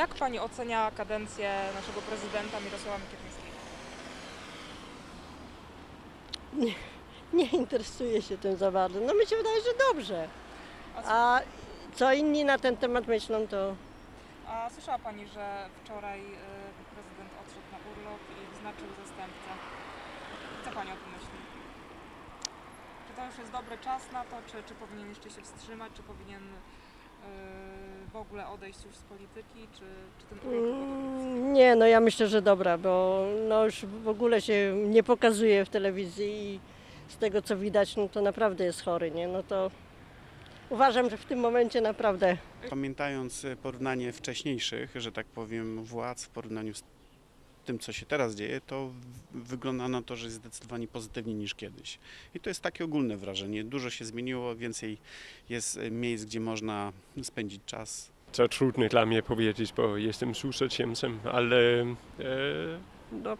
Jak pani ocenia kadencję naszego prezydenta Mirosława Mikierskiego? Nie interesuję się tym za bardzo. No mi się wydaje, że dobrze. A, s- A co inni na ten temat myślą, to a słyszała pani, że wczoraj y, prezydent odszedł na urlop i wyznaczył zastępcę? Co pani o tym myśli? Czy to już jest dobry czas na to, czy, czy powinien jeszcze się wstrzymać, czy powinien w ogóle odejść już z polityki, czy, czy ten urlop był dobry? mm, nie, no ja myślę, że dobra, bo no już w ogóle się nie pokazuje w telewizji i z tego co widać, no to naprawdę jest chory, nie? No to uważam, że w tym momencie naprawdę Pamiętając porównanie wcześniejszych, że tak powiem, władz w porównaniu z tym, co się teraz dzieje, to wygląda na to, że jest zdecydowanie pozytywniej niż kiedyś. I to jest takie ogólne wrażenie. Dużo się zmieniło, więcej jest e, miejsc, gdzie można spędzić czas. To trudno dla mnie powiedzieć, bo jestem cudzoziemcem, ale e, no,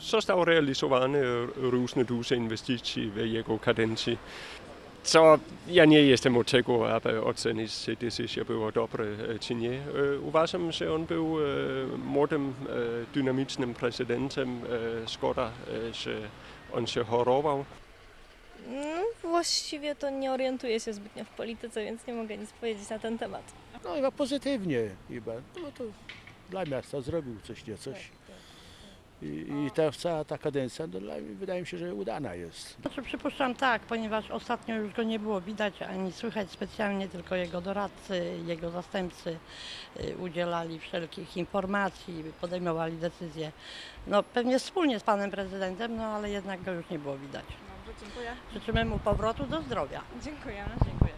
został realizowany różne duże inwestycje w jego kadencji. Co ja nie jestem od tego, aby ocenić, czy decyzja była dobra e, czy nie. Uważam, że on był młodym, dynamicznym prezydentem. Szkoda, że on się chorował. No, właściwie to nie orientuję się zbytnio w polityce, więc nie mogę nic powiedzieć na ten temat. No chyba pozytywnie chyba. No to dla miasta zrobił coś nie coś. I, i ta cała ta kadencja no, dla, mnie- wydaje mi się, że udana jest. Znaczy przypuszczam tak, ponieważ ostatnio już go nie było widać ani słychać specjalnie, tylko jego doradcy, jego zastępcy y, udzielali wszelkich informacji, podejmowali decyzje. No pewnie wspólnie z panem prezydentem, no ale jednak go już nie było widać. Dobrze, dziękuję. Życzymy mu powrotu do zdrowia. Dziękujemy. Dziękuję.